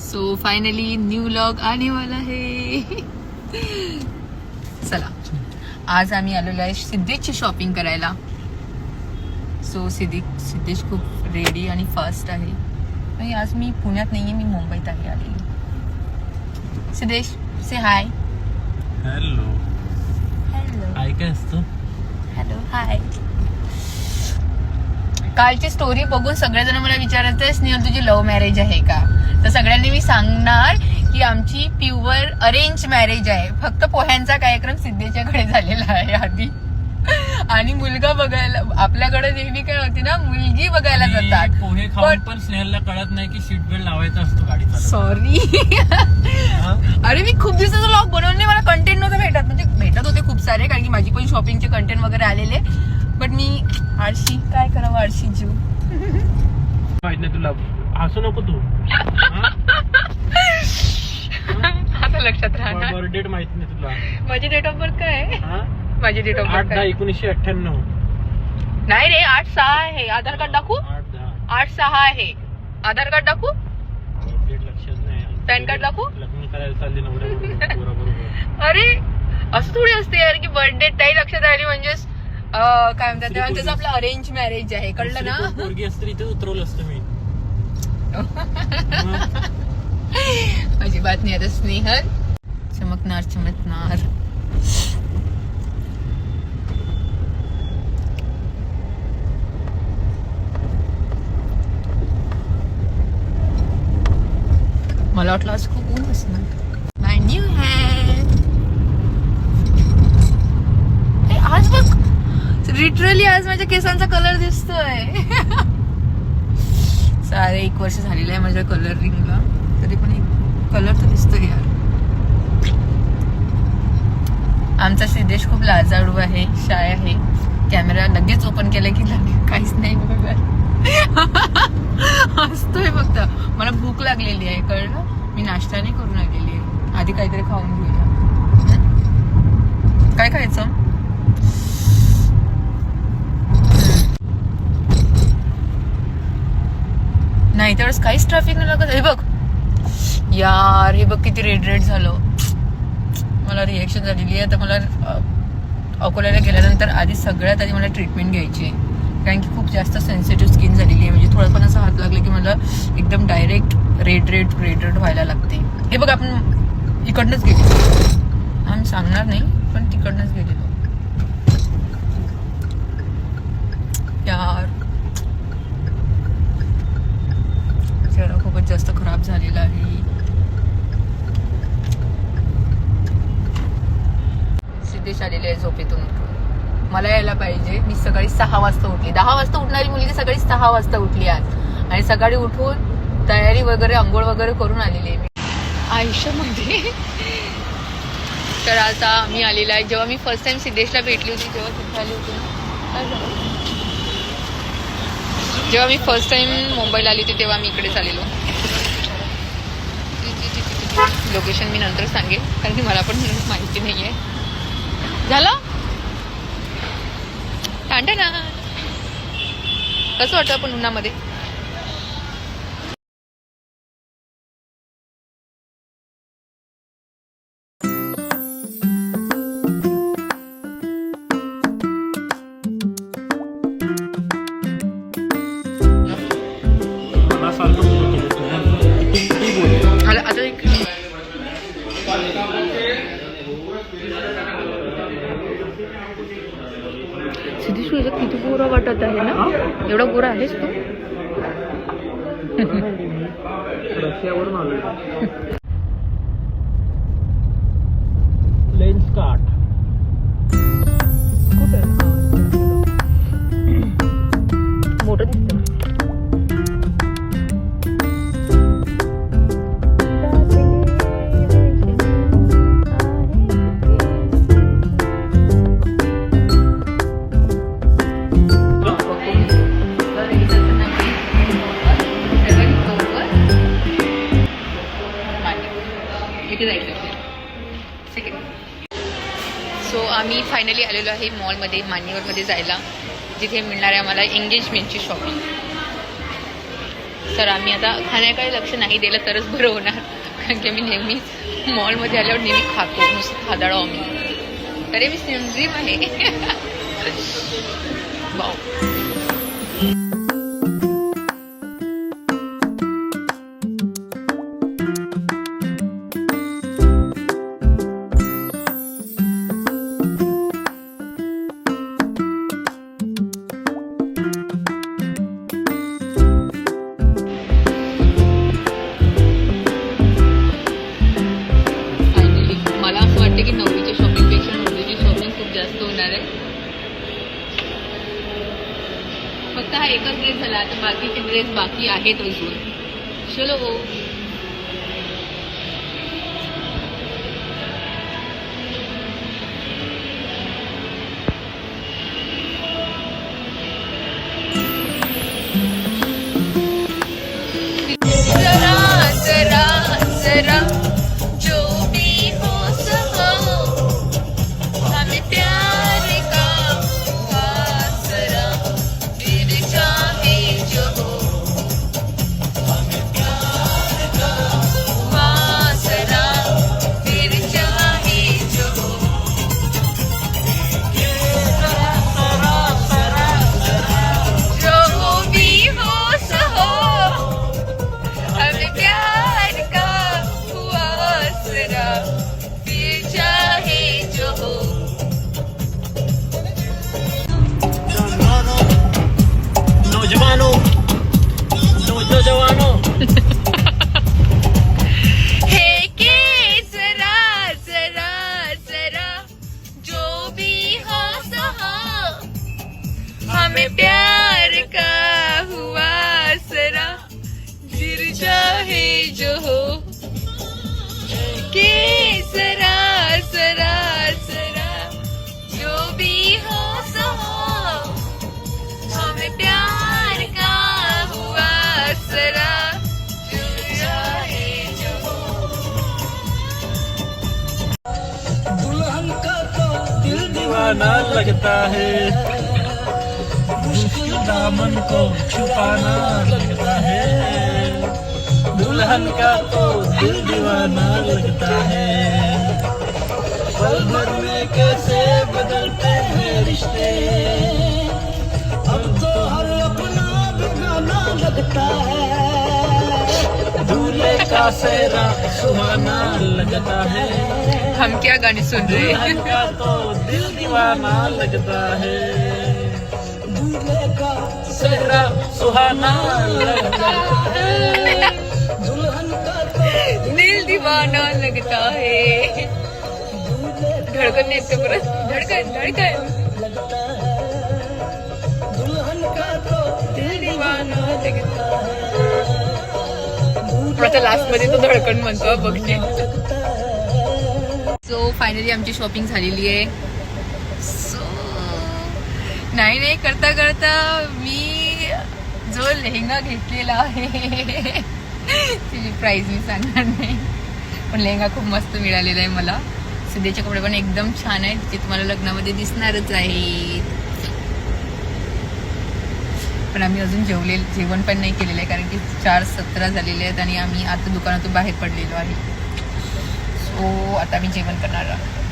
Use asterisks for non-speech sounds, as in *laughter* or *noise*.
So finally new log आने वाला है. चला. आज आम्ही आलेलो आहे सिद्धेशची शॉपिंग करायला. सो सिद्धे सिद्धेश खूप रेडी आणि फास्ट आहे. आणि आज मी पुण्यात नाहीये मी मुंबईत आहे आलेली सिद्धेश से हाय हॅलो हॅलो काय काय असतं? हॅलो हाय कालची स्टोरी बघून सगळेजण मला विचारत आहे स्नेहल तुझी लव्ह मॅरेज आहे का? तर सगळ्यांनी मी सांगणार की आमची प्युअर अरेंज मॅरेज आहे. फक्त पोह्यांचा कार्यक्रम सिद्धेच्याकडे झालेला आहे आधी. आणि मुलगा बघायला आपल्याकडे नेहमी काय होते ना मुलगी बघायला जातात. पोहे खाऊन पण स्नेहलला कळत नाही की सीट बेल्ट लावायचा असतो गाडी सॉरी अरे मी खूप दिवसाचा लॉग बनवून नाही मला कंटेंट नव्हतं भेटत. म्हणजे भेटत होते खूप सारे कारण की माझी पण शॉपिंगचे कंटेंट वगैरे आलेले. बट मी आळशी काय करावं आळशी जीव तुला. हसू नको तू. आता *laughs* लक्षात राहणार. डेट माहीत नाही तुला. माझी डेट ऑफ बर्थ काय आहे? हा? माझी डेट ऑफ बर्थ काय एकोणीसशे अठ्ठ्याण्णव. नाही रे आठ सहा आहे. आधार कार्ड दाखवू? आठ सहा आहे. आधार कार्ड दाखवू? पॅन कार्ड दाखवू? *laughs* अरे असं थोडी असते यार की बर्थडे ताई लक्षात आली म्हणजेच अं, काय म्हणतात तेव्हा त्याचं आपलं अरेंज मॅरेज आहे. कळलं ना? असते इथे उतरवलं असतं मी. *laughs* अजिबात नाही आता स्नेहल चमकणार चमकणार मला वाटलं आज खूप ऊन असणार माय न्यू आज बघ लिटरली आज माझ्या केसांचा कलर दिसतोय सारे एक वर्ष झालेलं आहे माझ्या कलरिंगला तरी पण एक कलर तर दिसतोय यार. आमचा सिद्धेश खूप लाजाळू आहे शाय आहे. कॅमेरा लगेच ओपन केला की काहीच नाही हसतोय फक्त. मला भूक लागलेली आहे कळलं? मी नाश्ता नाही करून आलेली. आहे आधी काहीतरी खाऊन घेऊया. काय खायचं? नाही त्यावेळेस काहीच ट्रॅफिक नाही लागत. हे बघ. यार हे बघ किती रेड रेड झालं. मला रिएक्शन झालेली आहे. तर मला अकोल्याला गेल्यानंतर आधी सगळ्यात आधी मला ट्रीटमेंट घ्यायची आहे. कारण की खूप जास्त सेन्सिटिव्ह स्किन झालेली आहे. म्हणजे थोडं पण असं हात लागलं की मला एकदम direct red red red red व्हायला लागते. हे बघ आपण इकडनंच गेले. आम्ही सांगणार नाही पण तिकडनंच गेलेलो. यार. चेहरा खूपच जास्त खराब झालेला आहे. सिद्धेश आलेले आहे झोपेतून उठून. मला यायला पाहिजे. मी सकाळी सहा वाजता उठली. दहा वाजता उठणारी मुलगी सकाळी सहा वाजता उठली आज. आणि सकाळी उठून तयारी वगैरे आंघोळ वगैरे करून आलेली आहे मी. आयुष्यामध्ये. तर आता मी आलेला आहे. जेव्हा मी फर्स्ट टाइम सिद्धेशला भेटली होती तेव्हा तिथे आली होती ना. जेव्हा मी फर्स्ट टाइम मुंबईला आली होती तेव्हा मी इकडे आलेलो. लोकेशन मी नंतर सांगेन कारण की मला पण माहिती नाही आहे झालं? कांटे ना. कसं वाटतं आपण उन्हामध्ये? किती गोरा वाटत आहे ना? एवढा गोरा आहेस तू? रशियावरून आलो लेन्स काट तिथे जायचं सो आम्ही फायनली आलेलो आहे मॉलमध्ये मान्यवरमध्ये जायला जिथे मिळणार आहे आम्हाला एंगेजमेंटची शॉपिंग तर आम्ही आता खाण्याकडे लक्ष नाही दिलं तरच बरं होणार. कारण की आम्ही नेहमी मॉलमध्ये आल्यावर नेहमी खातो नुसतं खादाळो आम्ही. तरी मी सिमझिम आहे. *laughs* वाव वाटतं की नवरीच्या शॉपिंगपेक्षा मुलीची शॉपिंग खूप जास्त होणार आहे. फक्त हा एकच ड्रेस झाला आता बाकीचे ड्रेस बाकी आहेत अजून. चलो दीवाना लगता है। मुश्किल दामन को छुपाना लगता है। दुल्हन का तो दिल दीवाना लगता है। पल भर में कैसे बदलते हैं रिश्ते। अब तो हर अपना बेगाना लगता है। दूल्हे का सेहरा सुहाना लगता है। हम क्या गाने सुन रहे हैं। दिल दीवाना लगता है। धडकन नाही येत का परत धडकन धडकन। आता लास्टमध्ये तो धडकन म्हणतो बघते सो फायनली आमची शॉपिंग झालेली आहे. सो नाही नाही करता करता मी जो लेहंगा घेतलेला आहे त्याची प्राईज मी सांगणार नाही. पण लेहंगा खूप मस्त मिळालेला आहे मला. सध्याचे कपडे पण एकदम छान आहेत जे तुम्हाला लग्नामध्ये दिसणारच आहेत. पण आम्ही अजून जेवले जेवण पण नाही केलेलं आहे कारण की चार सतरा झालेले आहेत आणि आम्ही आता दुकानातून बाहेर पडलेलो आहे. सो आता मी जेवण करणार आहे